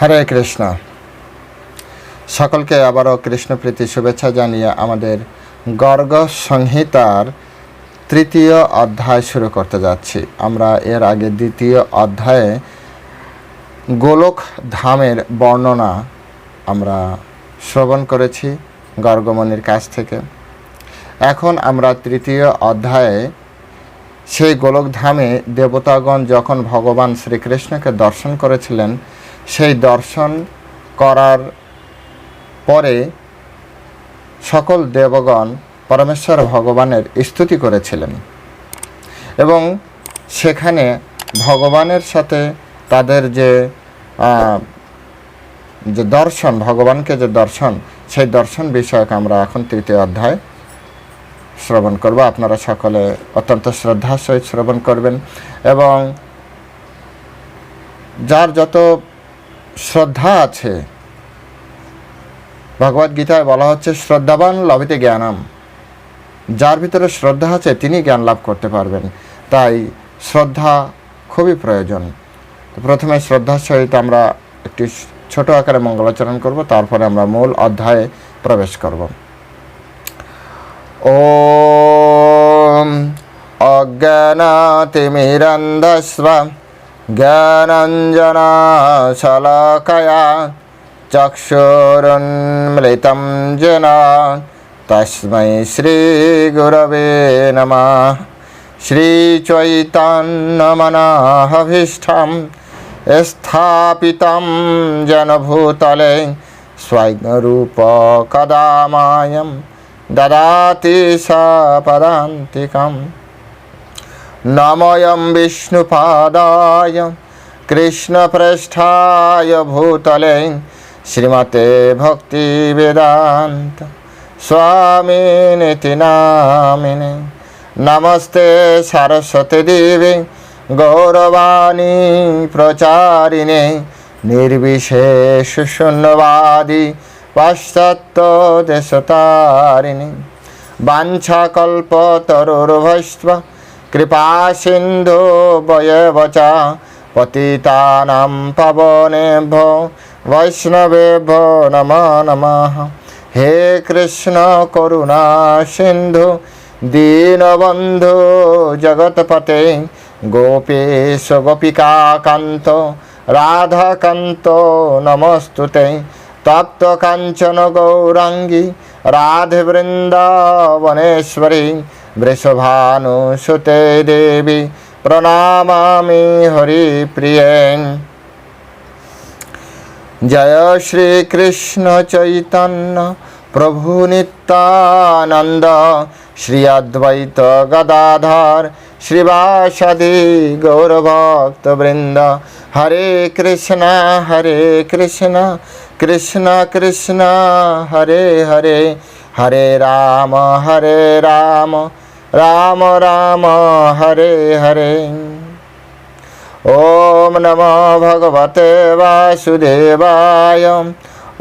হরে কৃষ্ণ। সকলকে আবারও কৃষ্ণপ্রীতি শুভেচ্ছা জানিয়ে আমাদের গর্গ সংহিতার তৃতীয় অধ্যায় শুরু করতে যাচ্ছি। আমরা এর আগে দ্বিতীয় অধ্যায়ে গোলক ধামের বর্ণনা আমরা শ্রবণ করেছি গর্গমণির কাছ থেকে। এখন আমরা তৃতীয় অধ্যায়ে সেই গোলকধামে দেবতাগণ যখন ভগবান শ্রীকৃষ্ণকে দর্শন করেছিলেন সেই দর্শন করার পরে সকল দেবগণ পরমেশ্বর ভগবানের স্তুতি করেছিলেন। এবং সেখানে ভগবানের সাথে তাদের যে যে দর্শন, ভগবানকে যে দর্শন, সেই দর্শন বিষয়ক আমরা এখন তৃতীয় অধ্যায় শ্রবণ করব। আপনারা সকলে অত্যন্ত শ্রদ্ধার সহিত শ্রবণ করবেন। এবং যার যত শ্রদ্ধা আছে। ভগবদ গীতায় বলা হচ্ছে, শ্রদ্ধাবান লভিতে জ্ঞানম। যার ভিতরে শ্রদ্ধা আছে, তিনি জ্ঞান লাভ করতে পারবেন। তাই শ্রদ্ধা খুবই প্রয়োজন। প্রথমে শ্রদ্ধার সহিত আমরা একটি ছোট আকারে মঙ্গলাচরণ করব, তারপরে আমরা মূল অধ্যায়ে প্রবেশ করব। ও ॐ अज्ञानातिमिरन्धस्व ज्ञानञ्जनाशलाकया चक्षुरुन्मिलितं येन तस्मै श्रीगुरवे नमः श्रीचैतन्यमनाहभीष्टं स्थापितं जनभूतले स्वैगरूपकदामायं ददाति सा पदान्तिकम् নময়ম বিষ্ণুপাদায় কৃষ্ণপ্রেষ্ঠায় ভূতলে, শ্রীমতে ভক্তি বেদান্ত স্বামী নামিনে নমস্তে সরস্বতী দেবী, গৌরবাণী প্রচারিণে, নির্বিশেষ শূন্যবাদী পাশ্চাত্য দেশতারিণী। বাঞ্ছাকল্পতরুর্ভৈষ্ণব কৃপাসিন্ধু বয়বচ পতিতানাম পাবনেভ্যো বৈষ্ণবেভ্যো নম নম। হে কৃষ্ণ করুণা সিন্ধু, দীনবন্ধু জগৎপতে গোপেশ গোপিকাকান্ত, রাধাকান্ত নমস্তুতে। তপ্ত কাঞ্চন গৌরাঙ্গী, রাধবৃন্দাবনেশ্বরী वृषभानुसुते देवी प्रणामामि हरिप्रिये जय श्रीकृष्ण चैतन्य प्रभु नित्यानन्द श्री अद्वैत गदाधर श्रीवासदि गौरभक्तवृन्द हरे कृष्ण हरे कृष्ण कृष्ण कृष्ण हरे हरे हरे राम हरे राम राम राम हरे हरे ॐ नमो भगवते वासुदेवाय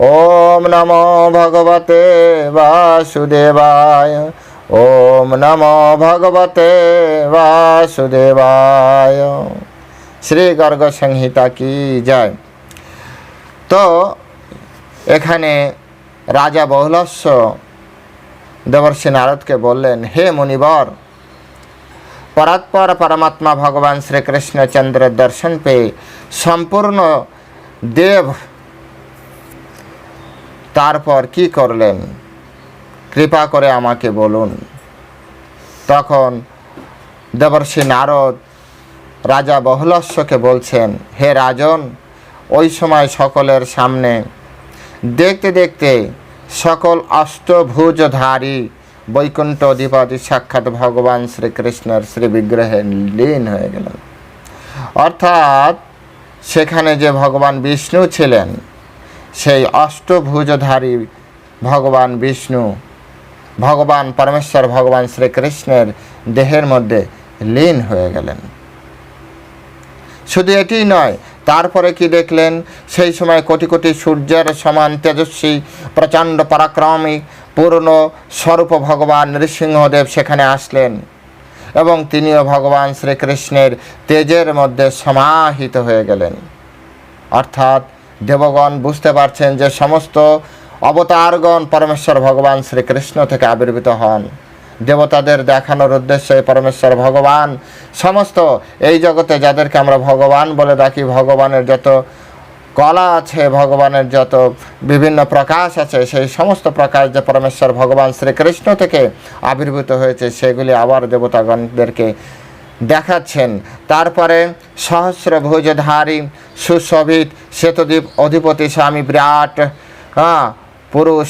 ॐ नमो भगवते वासुदेवाय ॐ नमो भगवते वासुदेवाय শ্রী গর্গ সংহিতা কি যায় তো এখানে রাজা বহুলস্য দেবর্ষী নারদকে বললেন, হে মুনিবর, পরাৎপর পরমাত্মা ভগবান শ্রীকৃষ্ণচন্দ্রের দর্শন পেয়ে সম্পূর্ণ দেব, তারপর কি করলেন? কৃপা করে আমাকে বলুন। তখন দেবর্ষী নারদ রাজা বহুলস্যকে বলছেন, হে রাজন, ওই সময় সকলের সামনে দেখতে দেখতে সকল অষ্টভুজধারী বৈকুণ্ঠ অধিপতি সাক্ষাৎ ভগবান শ্রীকৃষ্ণের শ্রী বিগ্রহে লীন হয়ে গেলেন। অর্থাৎ সেখানে যে ভগবান বিষ্ণু ছিলেন, সেই অষ্টভুজধারী ভগবান বিষ্ণু, ভগবান পরমেশ্বর ভগবান শ্রীকৃষ্ণের দেহের মধ্যে লীন হয়ে গেলেন। শুধু এটিই নয় তারপরে কি দেখলেন? সেই সময় কোটি কোটি সূর্যের সমান তেজস্বী, প্রচণ্ড পরাক্রমী, পূর্ণ স্বরূপ ভগবান নৃসিংহদেব সেখানে আসলেন এবং তিনিও ভগবান শ্রীকৃষ্ণের তেজের মধ্যে সমাহিত হয়ে গেলেন। অর্থাৎ দেবগণ বুঝতে পারছেন যে সমস্ত অবতারগণ পরমেশ্বর ভগবান শ্রীকৃষ্ণ থেকে আবির্ভূত হন। দেবতাদের দেখানোর উদ্দেশ্যে পরমেশ্বর ভগবান, সমস্ত এই জগতে যাদেরকে আমরা ভগবান বলে ডাকি, ভগবানের যত কলা আছে, ভগবানের যত বিভিন্ন প্রকাশ আছে, সেই সমস্ত প্রকাশ যে পরমেশ্বর ভগবান শ্রীকৃষ্ণ থেকে আবির্ভূত হয়েছে, সেগুলি আবার দেবতাগণদেরকে দেখাচ্ছেন। তারপরে সহস্র ভুজধারী সুশোভিত, শ্বেতদ্বীপ, অধিপতি স্বামী বিরাট হ্যাঁ পুরুষ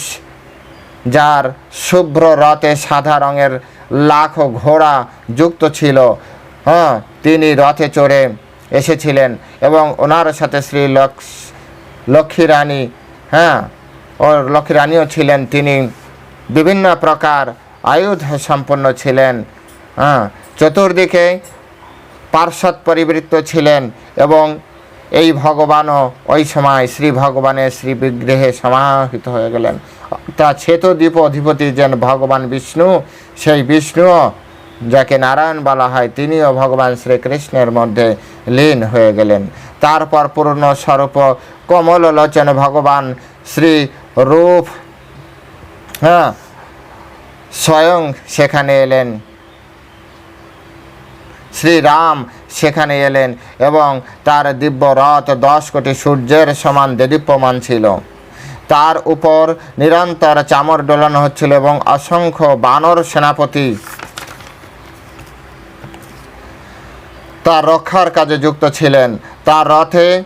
যার শুভ্র রথে সাদা রঙের লাখো ঘোড়া যুক্ত ছিল। হ্যাঁ তিনি রথে চড়ে এসেছিলেন এবং ওনার সাথে শ্রী লক্ষ লক্ষ্মী রানী হ্যাঁ ও লক্ষ্মী রানীও ছিলেন। তিনি বিভিন্ন প্রকার আয়ুধ সম্পন্ন ছিলেন। হ্যাঁ চতুর্দিকে পার্শ্বদ পরিবৃত্ত ছিলেন এবং এই ভগবানও ওই সময় শ্রী ভগবানের শ্রী বিগ্রহে সমাহিত হয়ে গেলেন। তা ছেতদ্বীপ অধিপতি যেন ভগবান বিষ্ণু, সেই বিষ্ণু যাকে নারায়ণ বলা হয়, তিনিও ভগবান শ্রীকৃষ্ণের মধ্যে লীন হয়ে গেলেন। তারপর পূর্ণ স্বরূপ কমল লোচন ভগবান শ্রী রূপ হ্যাঁ স্বয়ং সেখানে এলেন। শ্রীরাম সেখানে এলেন এবং তার দিব্য রথ দশ কোটি সূর্যের সমান দেদীপ্যমান ছিল। তার উপর নিরন্তর চামর ডোলানো হচ্ছিল এবং অসংখ্য বানর সেনাপতি তার রক্ষার কাজে যুক্ত ছিলেন। তার রথে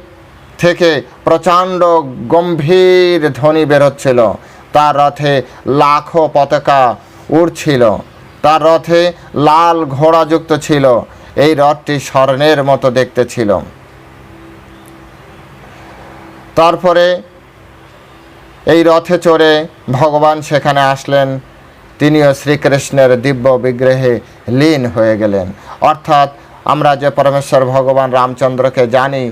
থেকে প্রচণ্ড গম্ভীর ধ্বনি বেরোচ্ছিল। তার রথে লাখো পতাকা উড়ছিল। তার রথে লাল ঘোড়া যুক্ত ছিল। এই রথটি স্বর্ণের মতো দেখতে ছিল। তারপরে এই রথে চড়ে ভগবান সেখানে আসলেন। তিনিও শ্রীকৃষ্ণের দিব্য বিগ্রহে লীন হয়ে গেলেন। অর্থাৎ আমরা যে পরমেশ্বর ভগবান রামচন্দ্রকে জানি,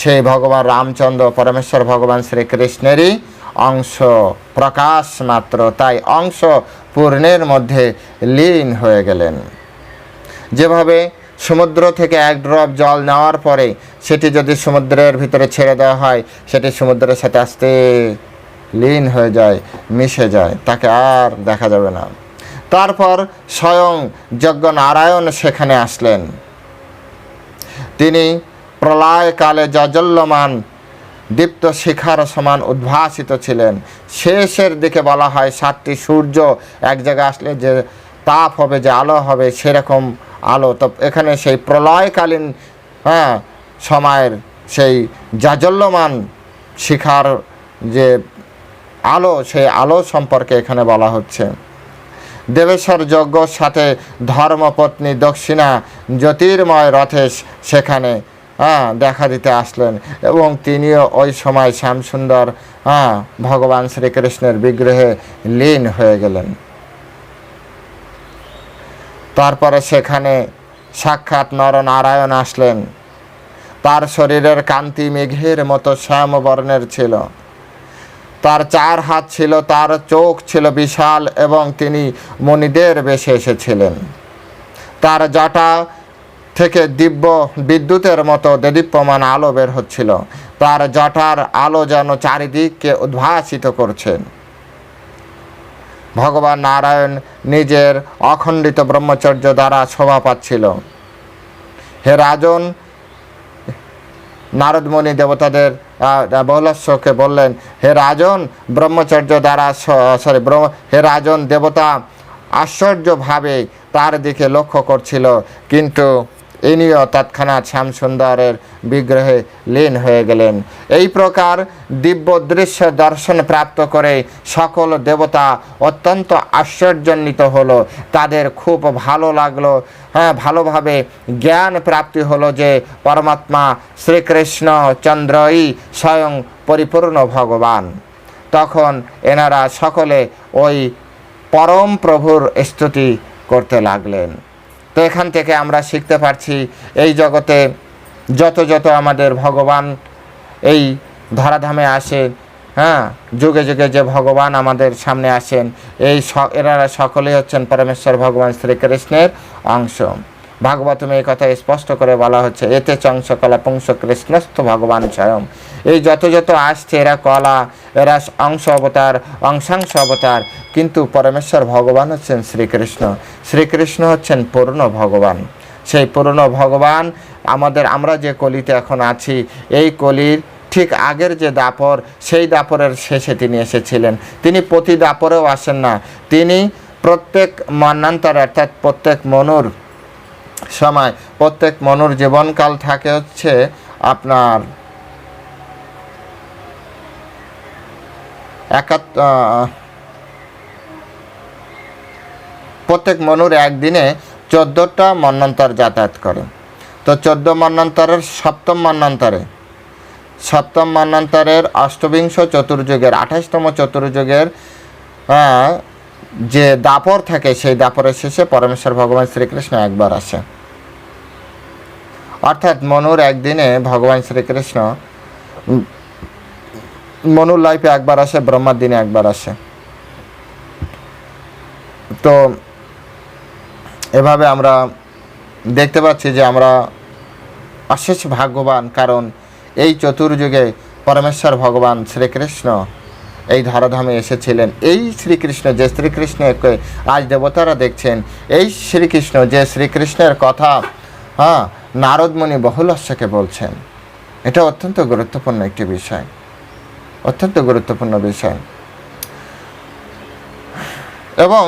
সেই ভগবান রামচন্দ্র পরমেশ্বর ভগবান শ্রীকৃষ্ণেরই অংশ, প্রকাশ মাত্র। তাই অংশ পূর্ণের মধ্যে লীন হয়ে গেলেন। যেভাবে সমুদ্র থেকে এক ড্রপ জল নেওয়ার পরে সেটি যদি সমুদ্রের ভিতরে ছেড়ে দেওয়া হয়, সেটি সমুদ্রের সাথে আস্তে লীন হয়ে যায়, মিশে যায়, তাকে আর দেখা যাবে না। তারপর স্বয়ং যজ্ঞ নারায়ণ সেখানে আসলেন। তিনি প্রলয়কালে জাজল্যমান দীপ্ত শিখার সমান উদ্ভাসিত ছিলেন। শেষের দিকে বলা হয়, সাতটি সূর্য এক জায়গায় আসলে যে তাপ হবে, যে আলো হবে, সেরকম আলো। তো এখানে সেই প্রলয়কালীন হ্যাঁ সময়ের সেই জাজল্যমান শিখার যে আলো, সেই আলো সম্পর্কে এখানে বলা হচ্ছে। দেবেশ্বর যজ্ঞর সাথে ধর্মপত্নী দক্ষিণা জ্যোতির্ময় রথে সেখানে হ্যাঁ দেখা দিতে আসলেন। এবং তিনিও ওই সময় শ্যামসুন্দর হ্যাঁ ভগবান শ্রীকৃষ্ণের বিগ্রহে লীন হয়ে গেলেন। তারপরে সেখানে সাক্ষাৎ নরনারায়ণ আসলেন। তার শরীরের কান্তি মেঘের মতো শ্যামবর্ণের ছিল। তার চার হাত ছিল, তার চোখ ছিল বিশাল এবং তিনি মণিদের বেশে এসেছিলেন। তার জটা থেকে দিব্য বিদ্যুতের মতো দেদীপ্যমান আলো বের হচ্ছিল। তার জটার আলো যেন চারিদিককে উদ্ভাসিত করছেন ভগবান নারায়ণ নিজের অখণ্ডিত ব্রহ্মচর্য দ্বারা শোভা পাচ্ছিল। হে রাজন, নারদমণি দেবতাদের বহুলস্যকে বললেন, হে রাজন, ব্রহ্মচর্য দ্বারা সরি হে রাজন দেবতা, আশ্চর্যভাবে তার দিকে লক্ষ্য করছিল। কিন্তু ইনিও তৎক্ষণাৎ শ্যামসুন্দরের বিগ্রহে লীন হয়ে গেলেন। এই প্রকার দিব্য দৃশ্য দর্শন প্রাপ্ত করে সকল দেবতা অত্যন্ত আশ্চর্যান্বিত হলো। তাদের খুব ভালো লাগল। হ্যাঁ ভালোভাবে জ্ঞান প্রাপ্তি হলো যে পরমাত্মা শ্রীকৃষ্ণ চন্দ্রই স্বয়ং পরিপূর্ণ ভগবান। তখন এনারা সকলে ওই পরম প্রভুর স্তুতি করতে লাগলেন। তো এখান থেকে আমরা শিখতে পারছি এই জগতে যত যত আমাদের ভগবান এই ধরাধামে আসে হ্যাঁ যুগে যুগে যে ভগবান আমাদের সামনে আসেন, এই এনারা সকলেই হচ্ছেন পরমেশ্বর ভগবান শ্রীকৃষ্ণের অংশ। ভাগবতমে এই কথা স্পষ্ট করে বলা হচ্ছে, এতে চংস কলা পুংস কৃষ্ণস্থ ভগবান স্বয়ং। এই যত যত আসছে, এরা কলা, এরা অংশ অবতার, অংশাংশ অবতার, কিন্তু পরমেশ্বর ভগবান হচ্ছেন শ্রীকৃষ্ণ। শ্রীকৃষ্ণ হচ্ছেন পূর্ণ ভগবান। সেই পূর্ণ ভগবান আমাদের, আমরা যে কলিতে এখন আছি, এই কলির ঠিক আগের যে দাপর, সেই দাপরের শেষে তিনি এসেছিলেন। তিনি প্রতি দাপরেও আসেন না। তিনি প্রত্যেক মন্নান্তর, অর্থাৎ প্রত্যেক মনুর সময় প্রত্যেক মনুর জীবনকাল থাকে হচ্ছে আপনার একাত আহ, প্রত্যেক মনুর একদিনে চোদ্দোটা মন্নন্তর যাতায়াত করে। তো চোদ্দ মন্নন্তরের সপ্তম মন্নন্তরে সপ্তম মন্নন্তরের অষ্টবিংশ চতুর্যুগের আঠাশতম চতুর্যুগের যে দাপর থাকে, সেই দাপরের শেষে পরমেশ্বর ভগবান শ্রীকৃষ্ণ একবার আসে। অর্থাৎ মনুর একদিনে ভগবান শ্রীকৃষ্ণ, মনুর লাইফে একবার আসে, ব্রহ্মার দিনে একবার আসে। তো এভাবে আমরা দেখতে পাচ্ছি যে আমরা অশেষ ভাগ্যবান, কারণ এই চতুর্যুগে পরমেশ্বর ভগবান শ্রীকৃষ্ণ এই ধরাধামে এসেছিলেন। এই শ্রীকৃষ্ণ, যে শ্রীকৃষ্ণকে আজ দেবতারা দেখছেন, এই শ্রীকৃষ্ণ, যে শ্রীকৃষ্ণের কথা হ্যাঁ নারদমণি বহুলস্যকে বলছেন, এটা অত্যন্ত গুরুত্বপূর্ণ একটি বিষয়। অত্যন্ত গুরুত্বপূর্ণ বিষয়। এবং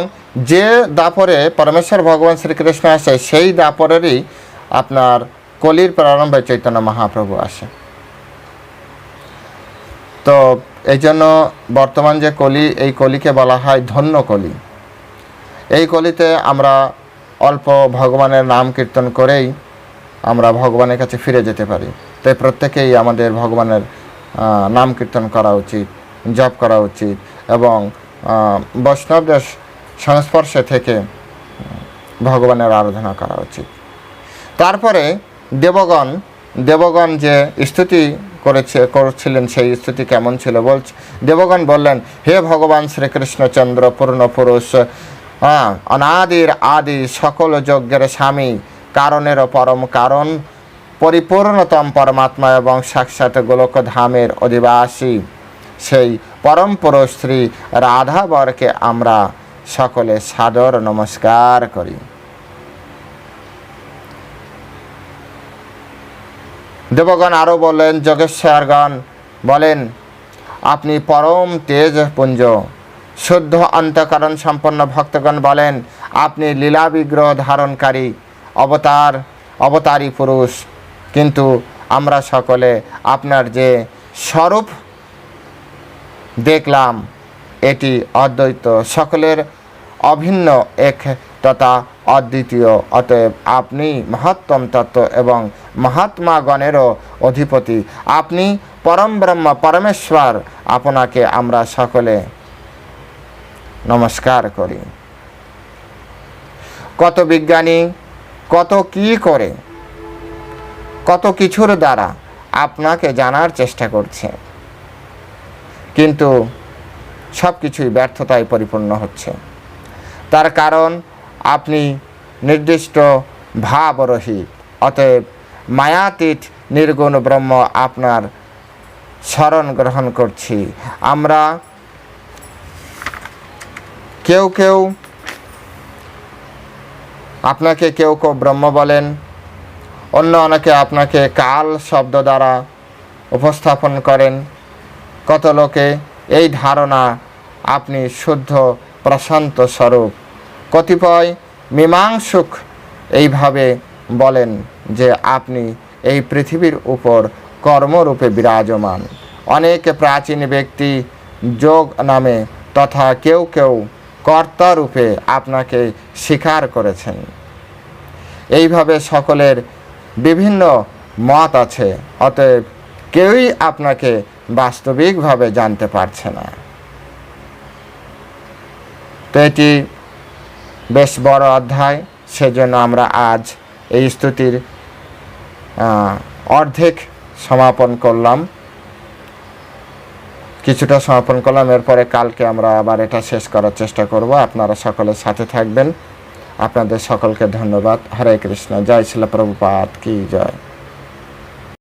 যে দাপরে পরমেশ্বর ভগবান শ্রীকৃষ্ণ আসে, সেই দাপরেরই আপনার কলির প্রারম্ভে চৈতন্য মহাপ্রভু আসে। তো এই জন্য বর্তমান যে কলি, এই কলিকে বলা হয় ধন্য কলি। এই কলিতে আমরা অল্প ভগবানের নাম কীর্তন করেই আমরা ভগবানের কাছে ফিরে যেতে পারি। তাই প্রত্যেকেই আমাদের ভগবানের নাম কীর্তন করা উচিত, জপ করা উচিত এবং বৈষ্ণবদের সংস্পর্শে থেকে ভগবানের আরাধনা করা উচিত। তারপরে দেবগণ দেবগণ যে স্তুতি করেছে, করছিলেন সেই স্তুতি কেমন ছিল? বলছে দেবগণ বললেন, হে ভগবান শ্রীকৃষ্ণচন্দ্র পূর্ণ পুরুষ অনাদির আদি সকল যজ্ঞের স্বামী কারণের পরম কারণ, পরিপূর্ণতম পরমাত্মা এবং সাক্ষাৎ গোলক ধামের অধিবাসী। সেই পরম পুরুষ শ্রী রাধাবরকে আমরা সকলে সাদর নমস্কার করি। দেবগণ আরও বললেন, যোগেশ্বরগণ, বলেন, আপনি পরম তেজ পুঞ্জ শুদ্ধ অন্তকরণ সম্পন্ন ভক্তগণ, বলেন, আপনি লীলা বিগ্রহ ধারণকারী, অবতার, অবতারী পুরুষ। কিন্তু আমরা সকলে আপনার যে স্বরূপ দেখলাম, এটি অদ্বৈত। সকলের অভিন্ন এক তথা অদ্বিতীয়। অতএব আপনি মহত্তম তত্ত্ব এবং মহাত্মাগণেরও অধিপতি। আপনি পরম ব্রহ্ম, পরমেশ্বর, আপনাকে আমরা সকলে নমস্কার করি। কত বিজ্ঞানী, কত কি করে, কত কিছুর দ্বারা আপনাকে জানার চেষ্টা করছে। কিন্তু সব কিছুই ব্যর্থতায় পরিপূর্ণ হচ্ছে। তার কারণ আপনি নির্দিষ্ট ভাবরহিত অতএব মায়াতীত, নির্গুণ ব্রহ্ম আপনার স্মরণ গ্রহণ করছি। আমরা কেউ কেউ আপনাকে কেউ কেউ ব্রহ্ম বলেন, অন্য অনেকে আপনাকে কাল শব্দ দ্বারা উপস্থাপন করেন। কত লোকে এই ধারণা আপনি শুদ্ধ প্রশান্ত স্বরূপ। কতিপয় মীমাংসুক এইভাবে বলেন যে আপনি এই পৃথিবীর উপর কর্মরূপে বিরাজমান। অনেক প্রাচীন ব্যক্তি যোগ নামে তথা কেউ কেউ কর্তারূপে আপনাকে স্বীকার করেছেন। এইভাবে সকলের বিভিন্ন মত আছে, অতএব কেউই আপনাকে বাস্তবিকভাবে জানতে পারছে না। তো এটি বেশ বড় অধ্যায়, সেজন্য আমরা আজ এই স্তুতির অর্ধেক সমাপন করলাম। কিছুটা সমাপন করলাম, এরপরে কালকে আমরা আবার এটা শেষ করার চেষ্টা করব। আপনারা সকলের সাথে থাকবেন। আপনাদের সকলকে ধন্যবাদ। হরে কৃষ্ণ। জয় শিল প্রভুপাত কি জয়।